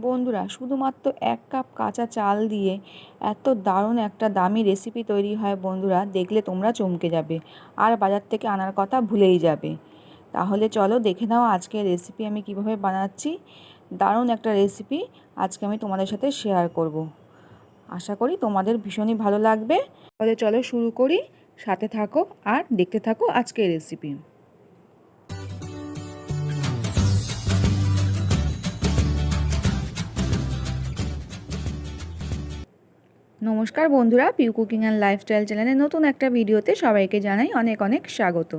বন্ধুরা, শুধুমাত্র এক কাপ কাঁচা চাল দিয়ে এত দারুণ একটা দামি রেসিপি তৈরি হয় বন্ধুরা, দেখলে তোমরা চমকে যাবে। আর বাজার থেকে আনার কথা ভুলেই যাবে। তাহলে চলো দেখে নাও আজকে রেসিপি আমি কীভাবে বানাচ্ছি। দারুণ একটা রেসিপি আজকে আমি তোমাদের সাথে শেয়ার করব। আশা করি তোমাদের ভীষণই ভালো লাগবে। তাহলে চলো শুরু করি। সাথে থাকো আর দেখতে থাকো আজকের রেসিপি নমস্কার বন্ধুরা পিউ কুকিং অ্যান্ড লাইফস্টাইল চ্যানেলে নতুন একটা ভিডিওতে সবাইকে জানাই অনেক অনেক স্বাগত।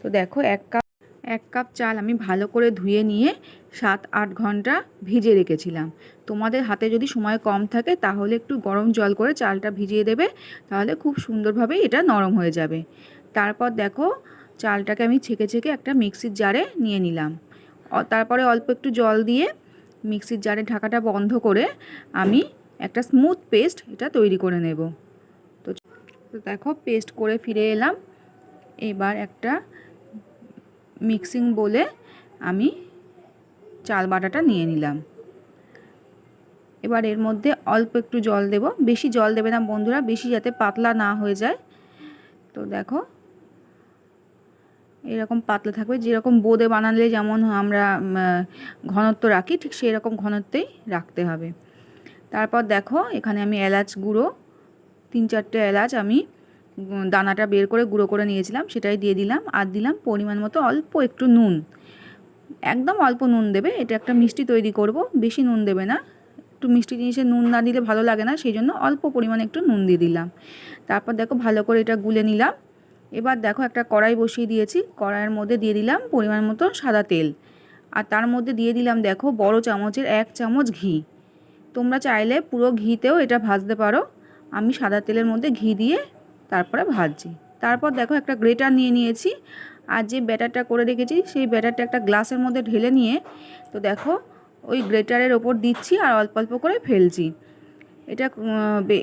তো দেখো, এক কাপ এক কাপ চাল আমি ভালো করে ধুয়ে নিয়ে সাত আট ঘণ্টা ভিজে রেখেছিলাম। তোমাদের হাতে যদি সময় কম থাকে, তাহলে একটু গরম জল করে চালটা ভিজিয়ে দেবে, তাহলে খুব সুন্দরভাবে এটা নরম হয়ে যাবে। তারপর দেখো, চালটাকে আমি ছেঁকে ছেঁকে একটা মিক্সির জারে নিয়ে নিলাম। তারপরে অল্প একটু জল দিয়ে মিক্সির জারে ঢাকাটা বন্ধ করে আমি একটা স্মুথ পেস্ট এটা তৈরি করে নেব। তো দেখো পেস্ট করে ফিরে এলাম। এবার একটা মিক্সিং বলে আমি চাল বাটাটা নিয়ে নিলাম। এবার এর মধ্যে অল্প একটু জল দেব। বেশি জল দেবে না বন্ধুরা, বেশি যাতে পাতলা না হয়ে যায়। তো দেখো এরকম পাতলা থাকবে। যেরকম বোঁদে বানালে যেমন আমরা ঘনত্ব রাখি, ঠিক সেই রকম ঘনত্বেই রাখতে হবে। তারপর দেখো, এখানে আমি এলাচ গুঁড়ো, তিন চারটে এলাচ আমি দানাটা বের করে গুঁড়ো করে নিয়েছিলাম, সেটাই দিয়ে দিলাম, আর দিলাম পরিমাণ মতো অল্প একটু নুন। একদম অল্প নুন দেবে, এটা একটা মিষ্টি তৈরি করব, বেশি নুন দেবে না। একটু মিষ্টি জিনিসে নুন না দিলে ভালো লাগে না সেই জন্য অল্প পরিমাণে একটু নুন দিয়ে দিলাম। তারপর দেখো, ভালো করে এটা গুলে নিলাম। এবার দেখো, একটা কড়াই বসিয়ে দিয়েছি, কড়াইয়ের মধ্যে দিয়ে দিলাম পরিমাণ মতো সাদা তেল। আর তার মধ্যে দিয়ে দিলাম, দেখো, বড় চামচের এক চামচ ঘি। তোমরা চাইলে পুরো ঘিতেও এটা ভাজতে পারো। আমি সাদা তেলের মধ্যে ঘি দিয়ে তারপরে ভাজছি। তারপর দেখো একটা গ্রেটার নিয়ে নিয়েছি। আর যে ব্যাটারটা করে রেখেছি, সেই ব্যাটারটা একটা গ্লাসের মধ্যে ঢেলে নিয়ে, তো দেখো ওই গ্রেটারের ওপর দিচ্ছি আর অল্প অল্প করে ফেলছি। এটা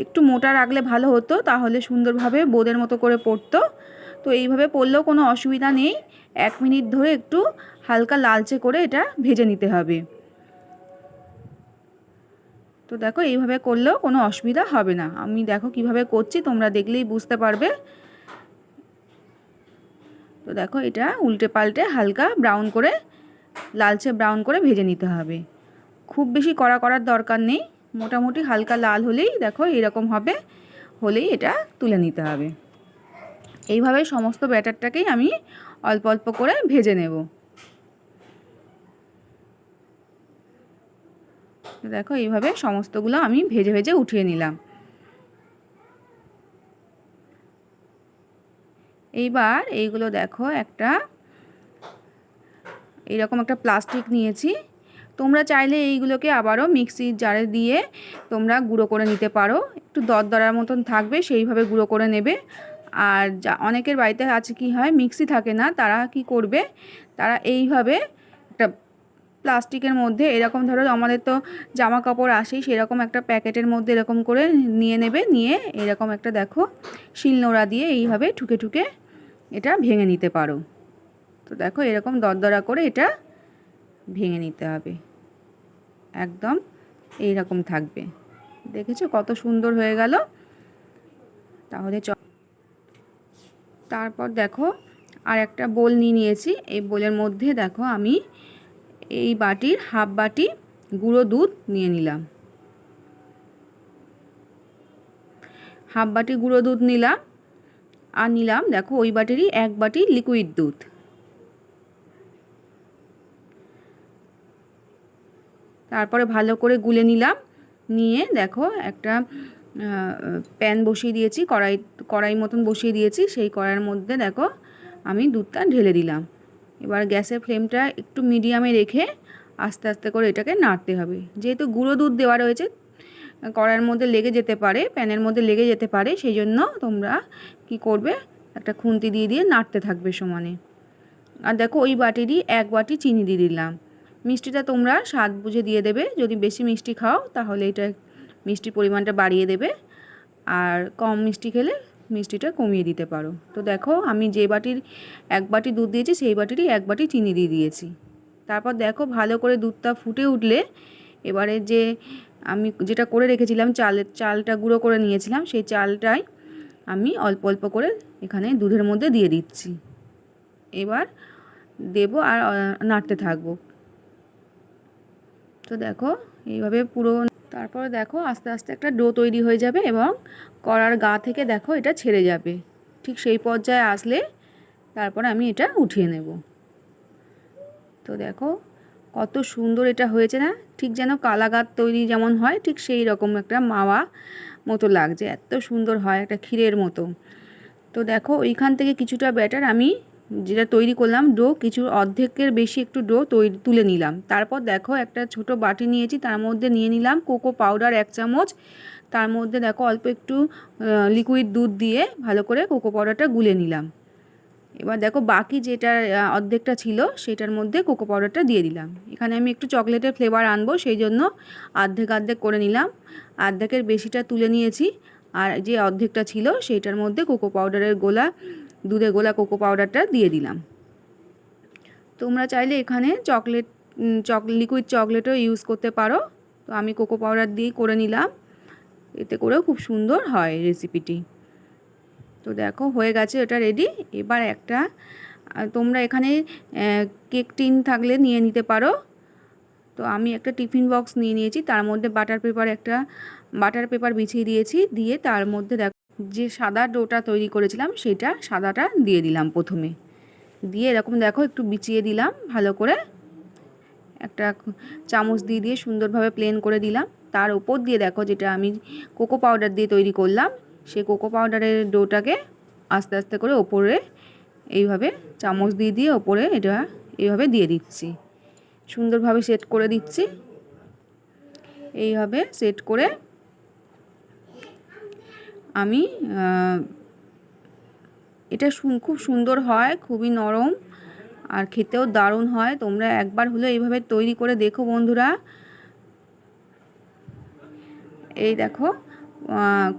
একটু মোটা রাখলে ভালো হতো, তাহলে সুন্দরভাবে বোদের মতো করে পড়তো। তো এইভাবে পড়লেও কোনো অসুবিধা নেই। এক মিনিট ধরে একটু হালকা লালচে করে এটা ভেজে নিতে হবে। তো দেখো, এইভাবে করলেও কোনো অসুবিধা হবে না। আমি দেখো কীভাবে করছি, তোমরা দেখলেই বুঝতে পারবে। তো দেখো, এটা উল্টে পাল্টে হালকা ব্রাউন করে, লালচে ব্রাউন করে ভেজে নিতে হবে। খুব বেশি কড়া করার দরকার নেই। মোটামুটি হালকা লাল হলেই দেখো এরকম হবে, হলেই এটা তুলে নিতে হবে। এইভাবে সমস্ত ব্যাটারটাকেই আমি অল্প অল্প করে ভেজে নেব। দেখো, এইভাবে সমস্তগুলো আমি ভেজে ভেজে উঠিয়ে নিলাম। এইবার এইগুলো দেখো, একটা এইরকম একটা প্লাস্টিক নিয়েছি। তোমরা চাইলে এইগুলোকে আবারও মিক্সির জারে দিয়ে তোমরা গুঁড়ো করে নিতে পারো। একটু দরদরার মতন থাকবে, সেইভাবে গুঁড়ো করে নেবে। আর যা, অনেকের বাড়িতে আছে কি হয়, মিক্সি থাকে না, তারা কি করবে? তারা এইভাবে একটা প্লাস্টিকের মধ্যে, এরকম ধরো আমাদের তো জামা কাপড় আসেই, সেরকম একটা প্যাকেটের মধ্যে এরকম করে নিয়ে নেবে, নিয়ে এরকম একটা দেখো শিলনোড়া দিয়ে এইভাবে ঠুকে ঠুকে এটা ভেঙে নিতে পারো। তো দেখো এরকম দরদরা করে এটা ভেঙে নিতে হবে। একদম এই রকম থাকবে। দেখেছ কত সুন্দর হয়ে গেল? তাহলে চ তারপর দেখো আর একটা বোল নিয়ে নিয়েছি। এই বোলের মধ্যে দেখো আমি এই বাটির হাফ বাটি গুঁড়ো দুধ নিয়ে নিলাম। হাফ বাটি গুঁড়ো দুধ নিলাম আর নিলাম, দেখো ওই বাটিরই এক বাটি লিকুইড দুধ। তারপরে ভালো করে গুলে নিলাম, নিয়ে দেখো একটা প্যান বসিয়ে দিয়েছি, কড়াই কড়াই মতন বসিয়ে দিয়েছি, সেই কড়াইয়ের মধ্যে দেখো আমি দুধটা ঢেলে দিলাম। এবার গ্যাসের ফ্লেমটা একটু মিডিয়ামে রেখে আস্তে আস্তে করে এটাকে নাড়তে হবে। যেহেতু গুঁড়ো দুধ দেওয়া রয়েছে কড়ার মধ্যে লেগে যেতে পারে, প্যানের মধ্যে লেগে যেতে পারে সেই জন্য তোমরা কি করবে, একটা খুন্তি দিয়ে দিয়ে নাড়তে থাকবে সমানে। আর দেখো ওই বাটিরই এক বাটি চিনি দিয়ে দিলাম। মিষ্টিটা তোমরা স্বাদ বুঝে দিয়ে দেবে, যদি বেশি মিষ্টি খাও তাহলে এটা মিষ্টির পরিমাণটা বাড়িয়ে দেবে। আর কম মিষ্টি খেলে মিষ্টিটা কমিয়ে দিতে পারো। তো দেখো, আমি যে বাটির এক বাটি দুধ দিয়েছি, সেই বাটিরই এক বাটি চিনি দিয়ে দিয়েছি। তারপর দেখো, ভালো করে দুধটা ফুটে উঠলে, এবারে যে আমি যেটা করে রেখেছিলাম চালের চালটা গুঁড়ো করে নিয়েছিলাম, সেই চালটাই আমি অল্প অল্প করে এখানে দুধের মধ্যে দিয়ে দিচ্ছি। এবার দেবো আর নাড়তে থাকব। তো দেখো, এইভাবে পুরো তারপরে দেখো আস্তে আস্তে একটা ডো তৈরি হয়ে যাবে এবং কড়ার গা থেকে দেখো এটা ছেড়ে যাবে। ঠিক সেই পর্যায়ে আসলে তারপর আমি এটা উঠিয়ে নেব। তো দেখো কত সুন্দর এটা হয়েছে না? ঠিক যেন কালাগাত তৈরি যেমন হয়, ঠিক সেই রকম একটা মাওয়া মতো লাগছে। এত সুন্দর হয় একটা ক্ষীরের মতো। তো দেখো ওইখান থেকে কিছুটা ব্যাটার আমি যেটা তৈরি করলাম ডো, কিছু অর্ধেকের বেশি একটু ডো তৈরি, তুলে নিলাম। তারপর দেখো একটা ছোট বাটি নিয়েছি, তার মধ্যে নিয়ে নিলাম কোকো পাউডার এক চামচ। তার মধ্যে দেখো অল্প একটু লিকুইড দুধ দিয়ে ভালো করে কোকো পাউডারটা গুলে নিলাম। এবার দেখো বাকি যেটা অর্ধেকটা ছিল, সেটার মধ্যে কোকো পাউডারটা দিয়ে দিলাম। এখানে আমি একটু চকলেটের ফ্লেভার আনব, সেই জন্য অর্ধেক অর্ধেক করে নিলাম। অর্ধেকের বেশিটা তুলে নিয়েছি, আর যে অর্ধেকটা ছিল সেইটার মধ্যে কোকো পাউডারের গোলা দুধে গোলা কোকো পাউডারটা দিয়ে দিলাম। তোমরা চাইলে এখানে চকলেট চক লিকুইড চকলেটও ইউজ করতে পারো। তো আমি কোকো পাউডার দিয়েই করে নিলাম। এতে করেও খুব সুন্দর হয় রেসিপিটি তো দেখো, হয়ে গেছে ওটা রেডি এবার একটা তোমরা এখানে কেক টিন থাকলে নিয়ে নিতে পারো। তো আমি একটা টিফিন বক্স নিয়ে নিয়েছি। তার মধ্যে বাটার পেপার একটা বাটার পেপার বিছিয়ে দিয়েছি। দিয়ে তার মধ্যে দেখো যে সাদা ডোটা তৈরি করেছিলাম সেটা সাদাটা দিয়ে দিলাম প্রথমে। দিয়ে এরকম দেখো একটু বিছিয়ে দিলাম, ভালো করে একটা চামচ দিয়ে দিয়ে সুন্দরভাবে প্লেন করে দিলাম। তার উপর দিয়ে দেখো যেটা আমি কোকো পাউডার দিয়ে তৈরি করলাম সেই কোকো পাউডারের ডোটাকে আস্তে আস্তে করে ওপরে এইভাবে চামচ দিয়ে দিয়ে ওপরে এটা এইভাবে দিয়ে দিচ্ছি। সুন্দরভাবে সেট করে দিচ্ছি। এইভাবে সেট করে আমি এটা খুব সুন্দর হয়, খুবই নরম আর খেতেও দারুণ হয়। তোমরা একবার হলো এইভাবে তৈরি করে দেখো বন্ধুরা। এই দেখো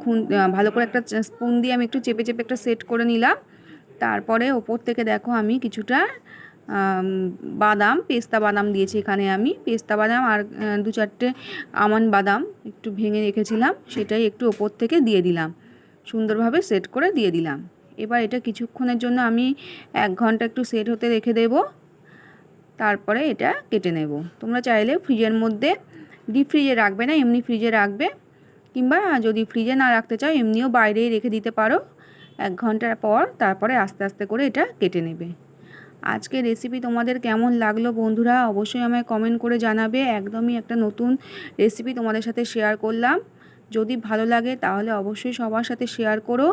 খুন ভালো করে একটা স্পুন দিয়ে আমি একটু চেপে চেপে একটা সেট করে নিলাম। তারপরে ওপর থেকে দেখো আমি কিছুটা বাদাম, পেস্তা বাদাম দিয়েছি এখানে আমি। পেস্তা বাদাম আর দু চারটে আমন বাদাম একটু ভেঙে রেখেছিলাম, সেটাই একটু ওপর থেকে দিয়ে দিলাম। সুন্দরভাবে সেট করে দিয়ে দিলাম। এবার এটা কিছুক্ষণের জন্য আমি এক ঘণ্টা একটু সেট হতে রেখে দেব। তারপরে এটা কেটে নেব। তোমরা চাইলে ফ্রিজের মধ্যে ডিপ ফ্রিজে রাখবে না, এমনি ফ্রিজে রাখবে। কিংবা যদি ফ্রিজে না রাখতে চাও, এমনিও বাইরেই রেখে দিতে পারো। এক ঘণ্টার পর তারপরে আস্তে আস্তে করে এটা কেটে নেবে। আজকে রেসিপি তোমাদের কেমন লাগল বন্ধুরা? অবশ্যই আমায় কমেন্ট করে জানাবে। একদমই একটা নতুন রেসিপি তোমাদের সাথে শেয়ার করলাম। যদি ভালো লাগে তাহলে অবশ্যই সবার সাথে শেয়ার করো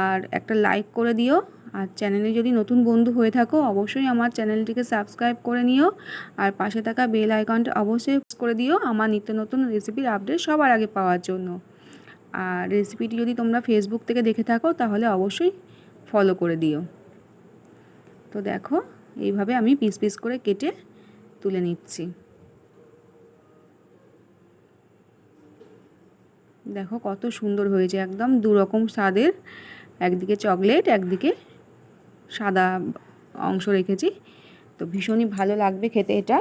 আর একটা লাইক করে দিও। আর চ্যানেলে যদি নতুন বন্ধু হয়ে থাকো, অবশ্যই আমার চ্যানেলটিকে সাবস্ক্রাইব করে নিও। আর পাশে থাকা বেল আইকনটা অবশ্যই করে দিও আমার নিত্য নতুন রেসিপির আপডেট সবার আগে পাওয়ার জন্য। আর রেসিপিটি যদি তোমরা ফেসবুক থেকে দেখে থাকো, তাহলে অবশ্যই ফলো করে দিও। তো দেখো, এইভাবে আমি পিস পিস করে কেটে তুলে নিচ্ছি। দেখো কত সুন্দর হয়েছে, একদম দু রকম স্বাদের। একদিকে চকলেট, একদিকে সাদা অংশ রেখেছি। তো ভীষণই ভালো লাগবে খেতে এটা।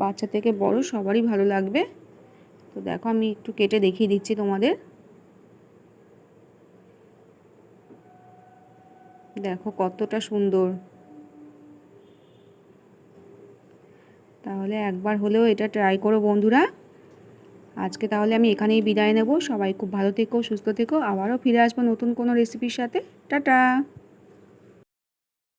বাচ্চা থেকে বড় সবারই ভালো লাগবে। তো দেখো আমি একটু কেটে দেখিয়ে দিচ্ছি তোমাদের। দেখো কতটা সুন্দর। তাহলে একবার হলেও এটা ট্রাই করো বন্ধুরা। আজকে তাহলে আমি এখানেই বিদায় নেব। সবাই খুব ভালো থেকো, সুস্থ থেকো। আবারও ফিরে আসব নতুন কোনো রেসিপির সাথে। টাটা!